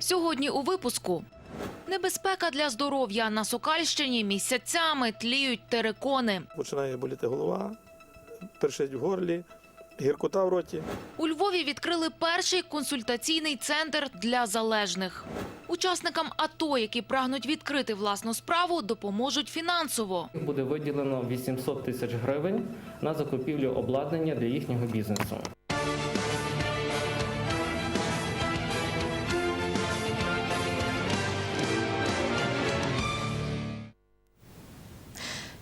Сьогодні у випуску. Небезпека для здоров'я на Сокальщині місяцями тліють терикони. починає боліти голова, першить в горлі, гіркота в роті. У Львові відкрили перший консультаційний центр для залежних. Учасникам АТО, які прагнуть відкрити власну справу, допоможуть фінансово. Буде виділено 800 тисяч гривень на закупівлю обладнання для їхнього бізнесу.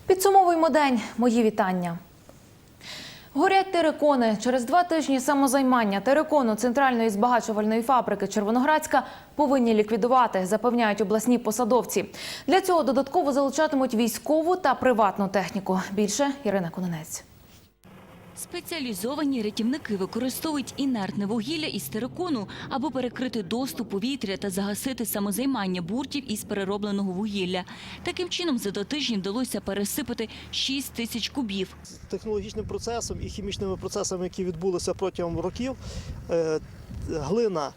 Підсумовуємо день. Мої вітання. Горять терикони. Через два тижні самозаймання терикону центральної збагачувальної фабрики Червоноградська повинні ліквідувати, запевняють обласні посадовці. Для цього додатково залучатимуть військову та приватну техніку. Більше Ірина Кононець. Спеціалізовані рятівники використовують інертне вугілля із терикону, аби перекрити доступ повітря та загасити самозаймання буртів із переробленого вугілля. Таким чином, за два тижні вдалося пересипати 6 тисяч кубів. технологічним процесом і хімічними процесами, які відбулися протягом років, е, глина,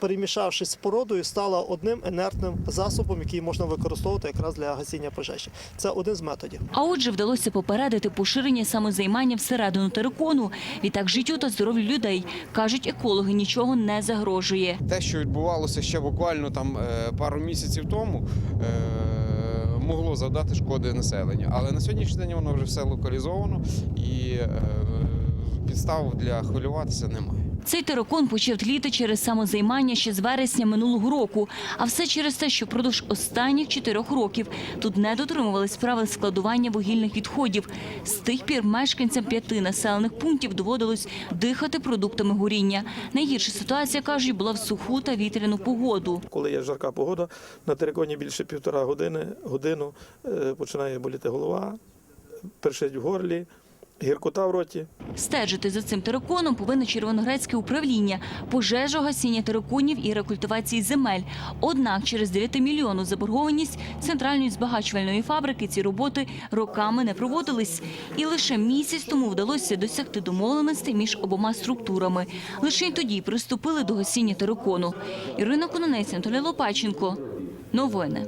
перемішавшись з породою, стала одним інертним засобом, який можна використовувати якраз для гасіння пожежі. Це один з методів. А отже, вдалося попередити поширення самозаймання всередину терикону. Відтак життю та здоров'ю людей, кажуть екологи, нічого не загрожує. те, що відбувалося ще буквально там е, пару місяців тому, е, могло завдати шкоди населенню. Але на сьогоднішній день воно вже все локалізовано і е, підстав для хвилюватися немає. Цей терикон почав тліти через самозаймання ще з вересня минулого року. А все через те, що впродовж останніх чотирьох років тут не дотримувались правил складування вугільних відходів. З тих пір мешканцям п'яти населених пунктів доводилось дихати продуктами горіння. Найгірша ситуація, кажуть, була в суху та вітряну погоду. Коли є жарка погода, на териконі більше півтора години, годину е, починає боліти голова, першить в горлі, гіркота в роті. Стежити за цим териконом повинно Червоноградське управління пожежогасіння териконів і рекультивації земель. Однак через 9 мільйонів заборгованість центральної збагачувальної фабрики ці роботи роками не проводились. І лише місяць тому вдалося досягти домовленостей між обома структурами. Лише тоді приступили до гасіння терикону. Ірина Кононець, Анатолій Лопаченко. Новини.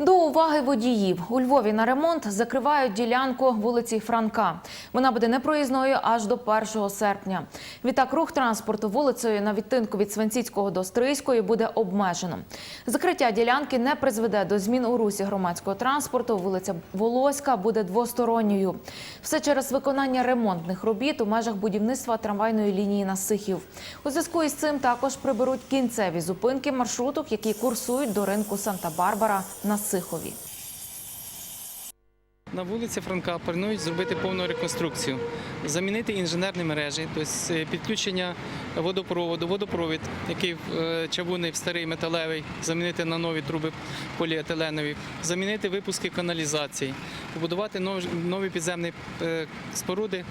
До уваги водіїв у Львові на ремонт закривають ділянку вулиці Франка. Вона буде непроїзною аж до 1 серпня. Відтак рух транспорту вулицею на відтинку від Свинціцького до Стрийської буде обмежено. Закриття ділянки не призведе до змін у русі громадського транспорту. Вулиця Волоська буде двосторонньою. Все через виконання ремонтних робіт у межах будівництва трамвайної лінії на Сихів. У зв'язку із цим також приберуть кінцеві зупинки маршруток, які курсують до ринку Санта-Барбара на Сихові. На вулиці Франка планують зробити повну реконструкцію, замінити інженерні мережі, тобто е, підключення водопроводу, водопровід, який е, чавунний старий металевий, замінити на нові труби поліетиленові, замінити випуски каналізації, побудувати нові, підземні е, споруди,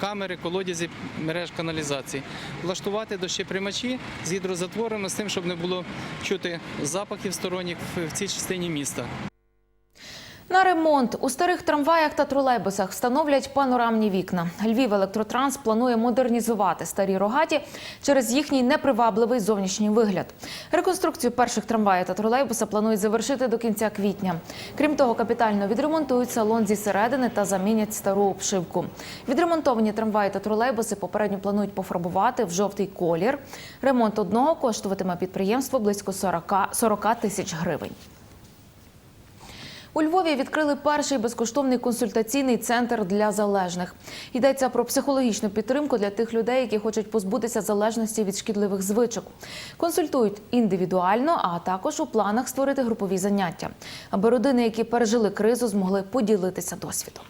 камери, колодязі мереж каналізації, влаштувати дощеприймачі з гідрозатворами з тим, щоб не було чути запахів сторонніх в цій частині міста. На ремонт у старих трамваях та тролейбусах встановлять панорамні вікна. Львів електротранс планує модернізувати старі рогаті через їхній непривабливий зовнішній вигляд. Реконструкцію перших трамваїв та тролейбуса планують завершити до кінця квітня. Крім того, капітально відремонтують салон зі середини та замінять стару обшивку. Відремонтовані трамваї та тролейбуси попередньо планують пофарбувати в жовтий колір. Ремонт одного коштуватиме підприємство близько 40 40 тисяч гривень. У Львові відкрили перший безкоштовний консультаційний центр для залежних. Йдеться про психологічну підтримку для тих людей, які хочуть позбутися залежності від шкідливих звичок. Консультують індивідуально, а також у планах створити групові заняття, аби родини, які пережили кризу, змогли поділитися досвідом.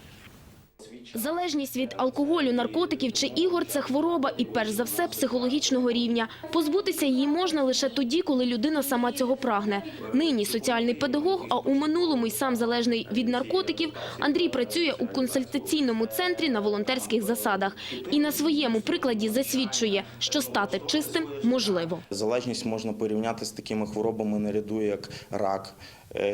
Залежність від алкоголю, наркотиків чи ігор – це хвороба і, перш за все, психологічного рівня. Позбутися її можна лише тоді, коли людина сама цього прагне. Нині соціальний педагог, а у минулому й сам залежний від наркотиків, Андрій працює у консультаційному центрі на волонтерських засадах. І на своєму прикладі засвідчує, що стати чистим можливо. Залежність можна порівняти з такими хворобами наряду, як рак,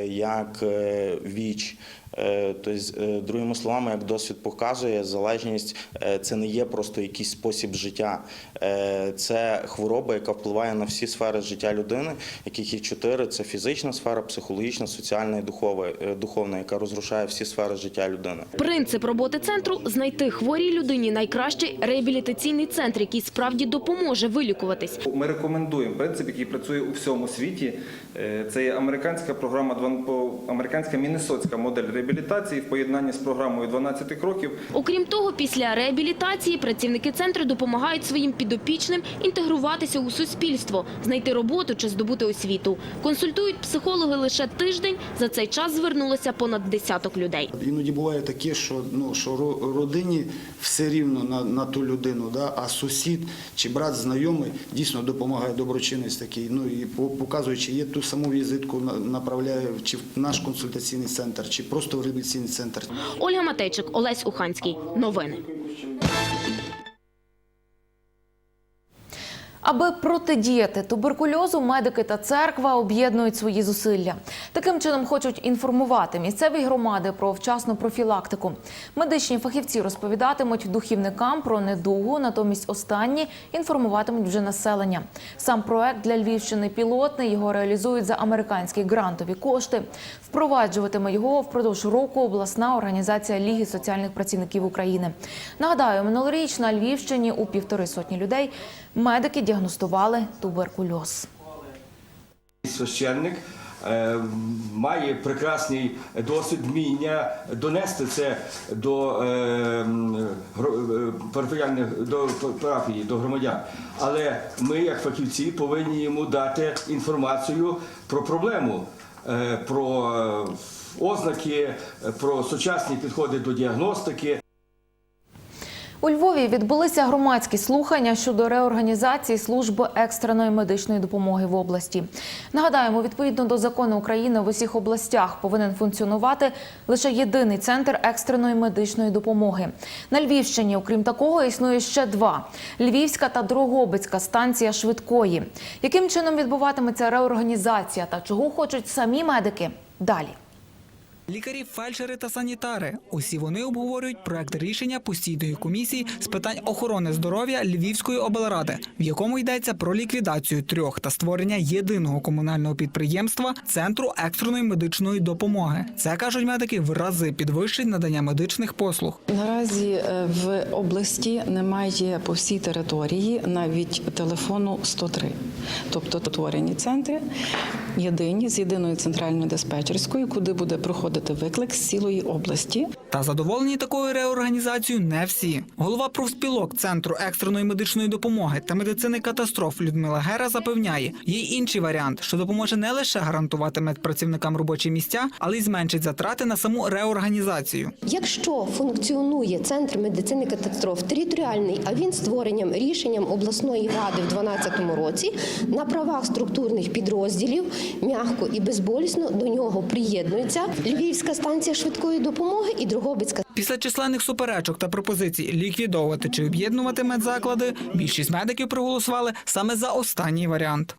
як е, ВІЧ, Е, Тобто, е, другими словами, як досвід показує, залежність е, це не є просто якийсь спосіб життя, Е, це хвороба, яка впливає на всі сфери життя людини, яких є чотири: це фізична сфера, психологічна, соціальна і духова, е, духовна, яка розрушає всі сфери життя людини. Принцип роботи центру – знайти хворій людині найкращий реабілітаційний центр, який справді допоможе вилікуватись. Ми рекомендуємо принцип, який працює у всьому світі. Е, Це є американська програма «Дван- по- американська міннесотська модель реабілітації в поєднанні з програмою 12 кроків. Окрім того, після реабілітації працівники центру допомагають своїм підопічним інтегруватися у суспільство, знайти роботу чи здобути освіту. Консультують психологи лише тиждень. За цей час звернулося понад десяток людей. Іноді буває таке, що ну що родині все рівно на, на ту людину, да? а сусід чи брат знайомий дійсно допомагає доброчинець такий. Ну і по- показує, є ту саму візитку на- чи в наш консультаційний центр, чи просто в реабілітаційний центр. Ольга Матейчик, Олесь Уханський. Новини. Аби протидіяти туберкульозу, медики та церква об'єднують свої зусилля. Таким чином хочуть інформувати місцеві громади про вчасну профілактику. Медичні фахівці розповідатимуть духівникам про недугу, натомість останні інформуватимуть вже населення. Сам проект для Львівщини пілотний. Його реалізують за американські грантові кошти. Впроваджуватиме його впродовж року обласна організація Ліги соціальних працівників України. Нагадаю, минулоріч на Львівщині у півтори сотні людей медики діагностували туберкульоз. Священник е, має прекрасний досвід вміння донести це до е, гро- е, парафіяльних до парафії, до громадян. Але ми, як фахівці, повинні йому дати інформацію про проблему, е, про е, ознаки, е, про сучасні підходи до діагностики. У Львові відбулися громадські слухання щодо реорганізації служби екстреної медичної допомоги в області. Нагадаємо, відповідно до закону України в усіх областях повинен функціонувати лише єдиний центр екстреної медичної допомоги. На Львівщині, окрім такого, існує ще два: Львівська та Дрогобицька станція швидкої. Яким чином відбуватиметься реорганізація та чого хочуть самі медики? Далі. Лікарі, фельдшери та санітари. Усі вони обговорюють проект рішення постійної комісії з питань охорони здоров'я Львівської облради, в якому йдеться про ліквідацію трьох та створення єдиного комунального підприємства центру екстреної медичної допомоги. Це кажуть медики в рази підвищить надання медичних послуг. Наразі е, в області немає по всій території навіть телефону 103. Тобто утворені центри єдині з єдиною центральною диспетчерською, куди буде проходити виклик з цілої області. Та задоволені такою реорганізацією не всі. Голова профспілок центру екстреної медичної допомоги та медицини катастроф Людмила Гера запевняє, є інший варіант, що допоможе не лише гарантувати медпрацівникам робочі місця, але й зменшить затрати на саму реорганізацію. Якщо функціонує центр медицини катастроф територіальний, а він створенням рішенням обласної ради в 2012 році на правах структурних підрозділів м'яко і безболісно до нього приєднується Львівська станція швидкої допомоги і Дрогобицька Після численних суперечок та пропозицій ліквідовувати чи об'єднувати медзаклади, більшість медиків проголосували саме за останній варіант.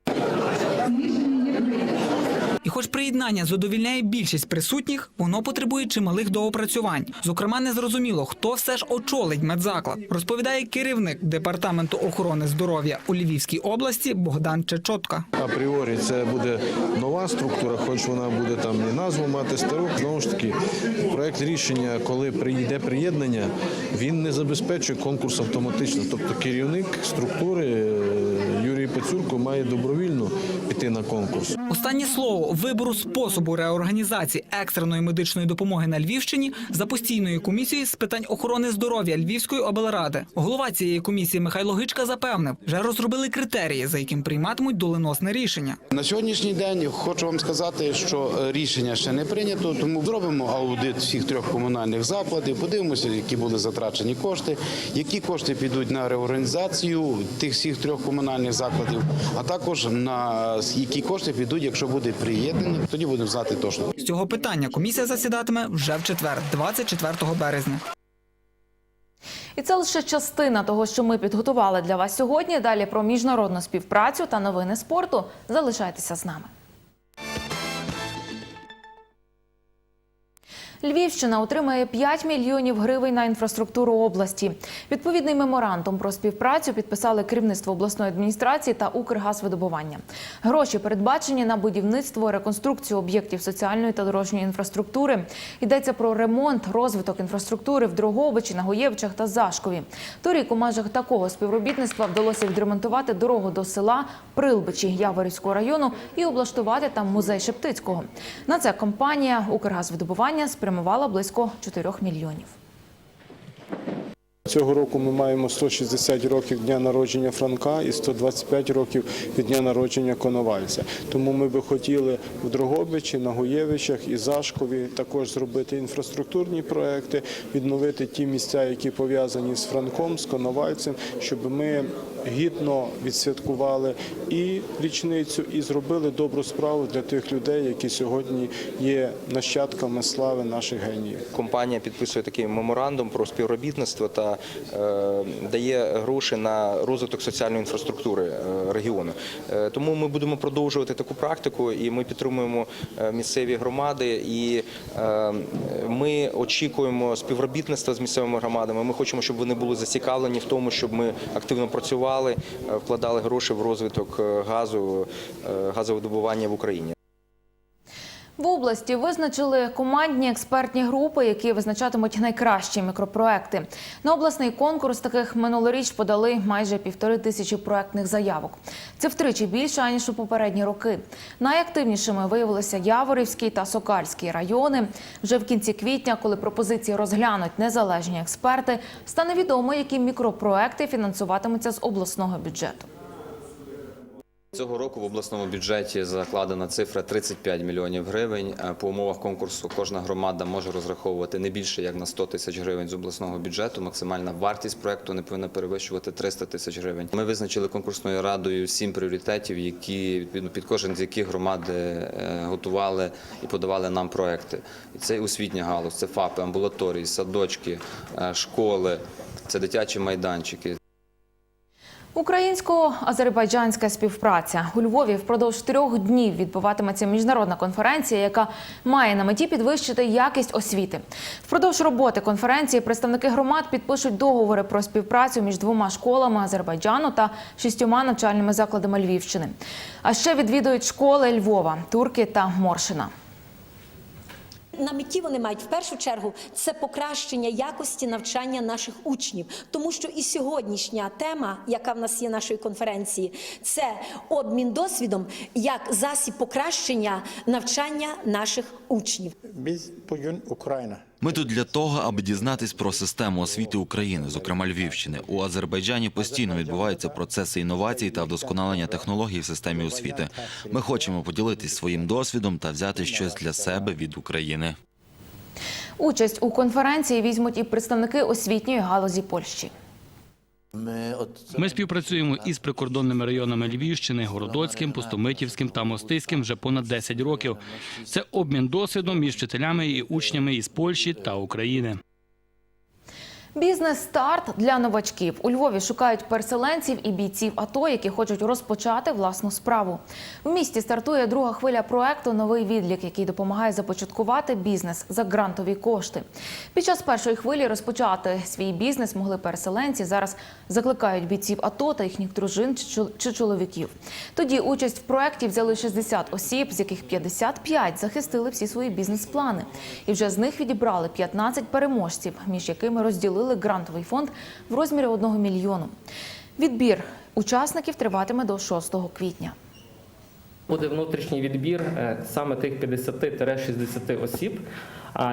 І хоч приєднання задовільняє більшість присутніх, воно потребує чималих доопрацювань. Зокрема, незрозуміло, хто все ж очолить медзаклад, розповідає керівник департаменту охорони здоров'я у Львівській області Богдан Чечотка. Апріорі це буде нова структура, хоч вона буде там і назву мати стару. Знову ж таки, проект рішення, коли прийде приєднання, він не забезпечує конкурс автоматично. Тобто керівник структури е, Юрій Пацюрко має добровільно піти на конкурс. Останнє слово вибору способу реорганізації екстреної медичної допомоги на Львівщині за постійною комісією з питань охорони здоров'я Львівської облради. Голова цієї комісії Михайло Гичка запевнив, вже розробили критерії, за яким прийматимуть доленосне рішення. На сьогоднішній день хочу вам сказати, що е, рішення ще не прийнято, тому зробимо аудит всіх трьох комунальних закладів, подивимося, які були затрачені кошти, які кошти підуть на реорганізацію тих всіх трьох комунальних закладів, а також на які кошти підуть, якщо буде приєднання, тоді будемо знати точно. З цього питання комісія засідатиме вже в четвер, 24 березня. І це лише частина того, що ми підготували для вас сьогодні. Далі про міжнародну співпрацю та новини спорту. Залишайтеся з нами. Львівщина отримає 5 мільйонів гривень на інфраструктуру області. Відповідний меморандум про співпрацю підписали керівництво обласної адміністрації та Укргазвидобування. Гроші передбачені на будівництво, реконструкцію об'єктів соціальної та дорожньої інфраструктури. Йдеться про ремонт, розвиток інфраструктури в Дрогобичі, Нагоєвичах та Зашкові. Торік у межах такого співробітництва вдалося відремонтувати дорогу до села Прилбичі Яворівського району і облаштувати там музей Шептицького. На це компанія Укргазвидобування спрямувала близько 4 мільйонів. Цього року ми маємо 160 років дня народження Франка і 125 років від дня народження Коновальця. Тому ми би хотіли в Дрогобичі, на Гуєвичах і Зашкові також зробити інфраструктурні проекти, відновити ті місця, які пов'язані з Франком, з Коновальцем, щоб ми гідно відсвяткували і річницю, і зробили добру справу для тих людей, які сьогодні є нащадками слави наших геніїв. Компанія підписує такий меморандум про співробітництво та е, дає гроші на розвиток соціальної інфраструктури е, регіону. Е, тому ми будемо продовжувати таку практику, і ми підтримуємо місцеві громади. І ми очікуємо співробітництва з місцевими громадами. Ми хочемо, щоб вони були зацікавлені в тому, щоб ми активно працювали, вкладали гроші в розвиток газу, газовидобування в Україні. В області визначили командні експертні групи, які визначатимуть найкращі мікропроекти. На обласний конкурс таких минулоріч подали майже півтори тисячі проектних заявок. Це втричі більше аніж у попередні роки. Найактивнішими виявилися Яворівський та Сокальський райони. Вже в кінці квітня, коли пропозиції розглянуть незалежні експерти, стане відомо, які мікропроекти фінансуватимуться з обласного бюджету. Цього року в обласному бюджеті закладена цифра 35 мільйонів гривень. Е, По умовах конкурсу кожна громада може розраховувати не більше як на 100 тисяч гривень з обласного бюджету. Максимальна вартість проекту не повинна перевищувати 300 тисяч гривень. Ми визначили конкурсною радою сім пріоритетів, які відповідно під кожен з яких громади е, готували і подавали нам проекти. Це освітня галузь, це ФАПи, амбулаторії, садочки, е, школи, це дитячі майданчики. Українсько-азербайджанська співпраця у Львові впродовж трьох днів відбуватиметься міжнародна конференція, яка має на меті підвищити якість освіти. Впродовж роботи конференції представники громад підпишуть договори про співпрацю між двома школами Азербайджану та шістьома навчальними закладами Львівщини. А ще відвідують школи Львова, Турки та Моршина. На меті вони мають в першу чергу це покращення якості навчання наших учнів, тому що і сьогоднішня тема, яка в нас є нашої конференції, це обмін досвідом як засіб покращення навчання наших учнів. Біз Ukrayna Ми тут для того, аби дізнатись про систему освіти України, зокрема Львівщини. У Азербайджані постійно відбуваються процеси інновацій та вдосконалення технологій в системі освіти. Ми хочемо поділитись своїм досвідом та взяти щось для себе від України. Участь у конференції візьмуть і представники освітньої галузі Польщі. Ми співпрацюємо із прикордонними районами Львівщини, Городоцьким, Пустомитівським та Мостиським вже понад 10 років. Це обмін досвідом між вчителями і учнями із Польщі та України. Бізнес-старт для новачків у Львові шукають переселенців і бійців АТО, які хочуть розпочати власну справу. В місті стартує друга хвиля проекту Новий відлік, який допомагає започаткувати бізнес за грантові кошти. Під час першої хвилі розпочати свій бізнес могли переселенці. Зараз закликають бійців АТО та їхніх дружин чи чоловіків. Тоді участь в проекті взяли 60 осіб, з яких 55 захистили всі свої бізнес-плани. І вже з них відібрали 15 переможців, між якими розділили грантовий фонд в розмірі 1 мільйону. Відбір учасників триватиме до 6 квітня. Буде внутрішній відбір е, саме тих 50-60 осіб,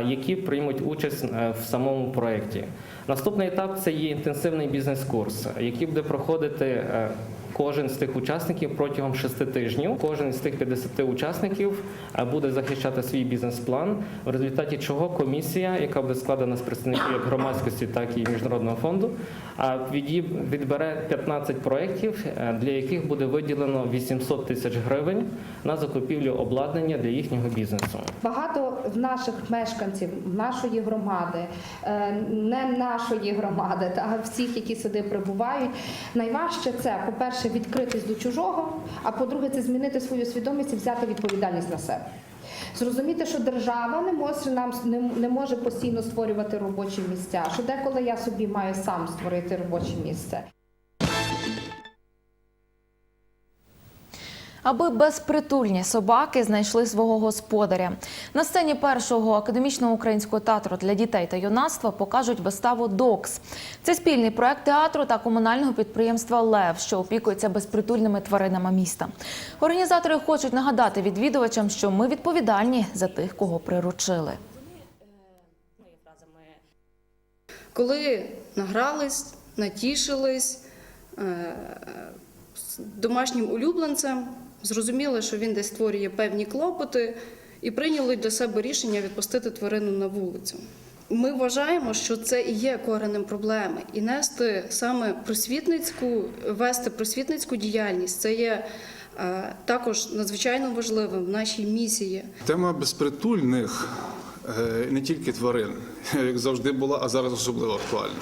які приймуть участь е, в самому проєкті. Наступний етап це є інтенсивний бізнес-курс, який буде проходити е, кожен з тих учасників протягом 6 тижнів. Кожен з тих 50 учасників е, буде захищати свій бізнес-план, в результаті чого комісія, яка буде складена з представників як громадськості, так і міжнародного фонду, а відбере 15 проєктів, е, для яких буде виділено 800 тисяч гривень на закупівлю обладнання для їхнього бізнесу. Багато в наших мешканців нашої громади, е, не нашої громади, та всіх, які сюди прибувають. Найважче це, по-перше, відкритись до чужого, а по-друге, це змінити свою свідомість і взяти відповідальність на себе. Зрозуміти, що держава не може нам не, може постійно створювати робочі місця. Що деколи я собі маю сам створити робоче місце. Аби безпритульні собаки знайшли свого господаря. На сцені першого академічного українського театру для дітей та юнацтва покажуть виставу Докс. Це спільний проект театру та комунального підприємства Лев, що опікується безпритульними тваринами міста. Організатори хочуть нагадати відвідувачам, що ми відповідальні за тих, кого приручили. Коли награлись, натішились е, домашнім улюбленцем, зрозуміли, що він десь створює певні клопоти, і прийняли для себе рішення відпустити тварину на вулицю. Ми вважаємо, що це і є коренем проблеми, і нести саме просвітницьку, вести просвітницьку діяльність це є е, також надзвичайно важливим в нашій місії. Тема безпритульних е, не тільки тварин, як завжди була, а зараз особливо актуальна.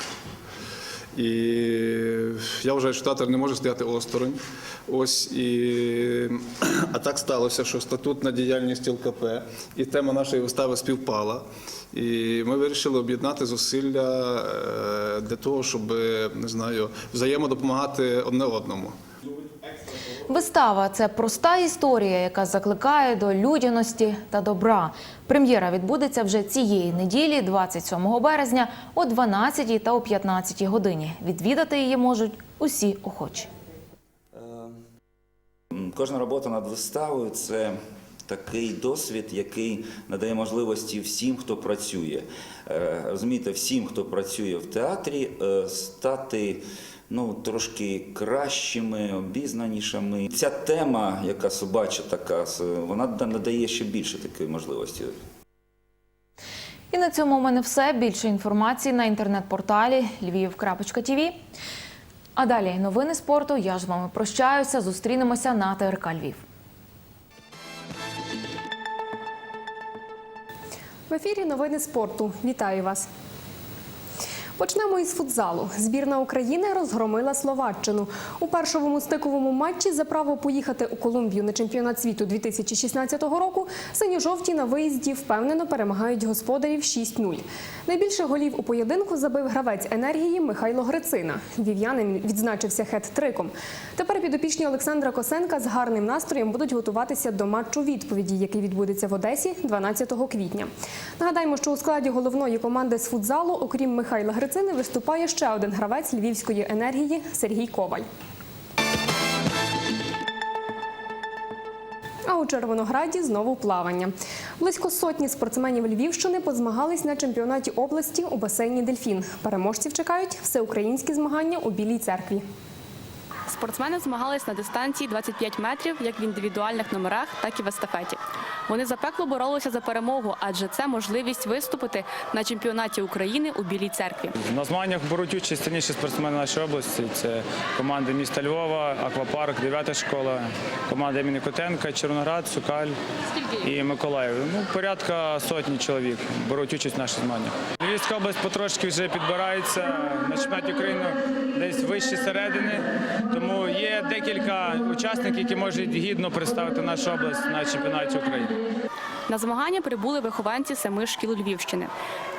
І я вважаю, що театр не може стояти осторонь. Ось і а так сталося, що статутна діяльність ЛКП і тема нашої вистави співпала. І ми вирішили об'єднати зусилля е, для того, щоб не знаю, взаємодопомагати одне одному. Вистава це проста історія, яка закликає до людяності та добра. Прем'єра відбудеться вже цієї неділі, 27 березня, о 12 та о 15 годині. Відвідати її можуть усі охочі. Кожна робота над виставою це такий досвід, який надає можливості всім, хто працює. Е, Розумієте, всім, хто працює в театрі, е, стати ну, трошки кращими, обізнанішими. Ця тема, яка собача така, вона надає ще більше такої можливості. І на цьому у мене все. Більше інформації на інтернет-порталі lviv.tv. А далі новини спорту. Я ж з вами прощаюся. Зустрінемося на ТРК Львів. В ефірі новини спорту. Вітаю вас. Почнемо із футзалу. Збірна України розгромила Словаччину. У першому стиковому матчі за право поїхати у Колумбію на чемпіонат світу 2016 року синьо-жовті на виїзді впевнено перемагають господарів 6-0. Найбільше голів у поєдинку забив гравець енергії Михайло Грицина. Вів'янин відзначився хет-триком. Тепер підопічні Олександра Косенка з гарним настроєм будуть готуватися до матчу відповіді, який відбудеться в Одесі 12 квітня. Нагадаємо, що у складі головної команди з футзалу, окрім Михайла Грицини, виступає ще один гравець львівської енергії Сергій Коваль. А у Червонограді знову плавання. Близько сотні спортсменів Львівщини позмагались на чемпіонаті області у басейні Дельфін. Переможців чекають всеукраїнські змагання у Білій церкві. Спортсмени змагались на дистанції 25 метрів як в індивідуальних номерах, так і в естафеті. Вони запекло боролися за перемогу, адже це можливість виступити на чемпіонаті України у Білій церкві. На змаганнях беруть участь сильніші спортсмени нашої області. Це команди міста Львова, Аквапарк, 9 школа, команда імені Котенка, Червоноград, Сукаль і Миколаїв. Ну, порядка сотні чоловік беруть участь в наших змаганнях. Львівська область потрошки вже підбирається на чемпіонаті України десь вище середини. Тому є декілька учасників, які можуть гідно представити нашу область на чемпіонаті України. На змагання прибули вихованці семи шкіл Львівщини.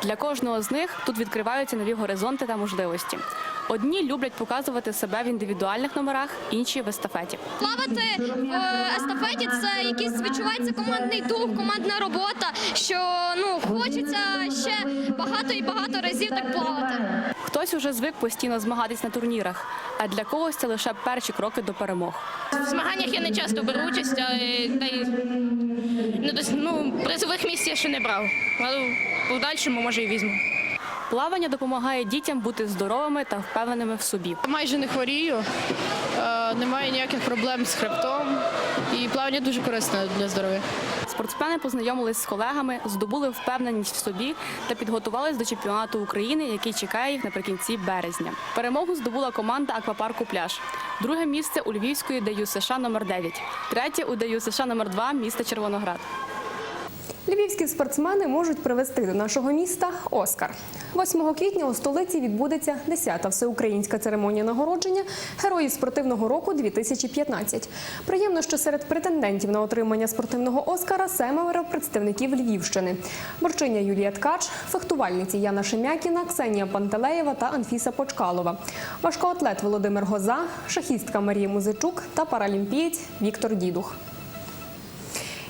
Для кожного з них тут відкриваються нові горизонти та можливості. Одні люблять показувати себе в індивідуальних номерах, інші в естафеті. Плавати в естафеті це якийсь відчувається командний дух, командна робота, що ну хочеться ще багато і багато разів так плавати. Хтось уже звик постійно змагатись на турнірах, а для когось це лише перші кроки до перемог. В змаганнях я не часто беру участь, а та й не ну, призових місць я ще не брав. Але в подальшому може і візьму. Плавання допомагає дітям бути здоровими та впевненими в собі. Майже не хворію, е, немає ніяких проблем з хребтом, і плавання дуже корисне для здоров'я. Спортсмени познайомились з колегами, здобули впевненість в собі та підготувались до чемпіонату України, який чекає їх наприкінці березня. Перемогу здобула команда аквапарку Пляж. Друге місце у Львівської ДЮСШ номер 9 третє у ДЮСШ номер 2 міста Червоноград. Львівські спортсмени можуть привезти до нашого міста Оскар. 8 квітня у столиці відбудеться 10-та всеукраїнська церемонія нагородження героїв спортивного року 2015. Приємно, що серед претендентів на отримання спортивного Оскара семеро представників Львівщини. Борчиня Юлія Ткач, фехтувальниці Яна Шемякіна, Ксенія Пантелеєва та Анфіса Почкалова, важкоатлет Володимир Гоза, шахістка Марія Музичук та паралімпієць Віктор Дідух.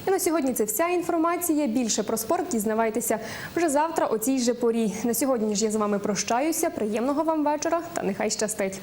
І на сьогодні це вся інформація. Більше про спорт дізнавайтеся вже завтра о цій же порі. На сьогодні ж я з вами прощаюся. Приємного вам вечора та нехай щастить.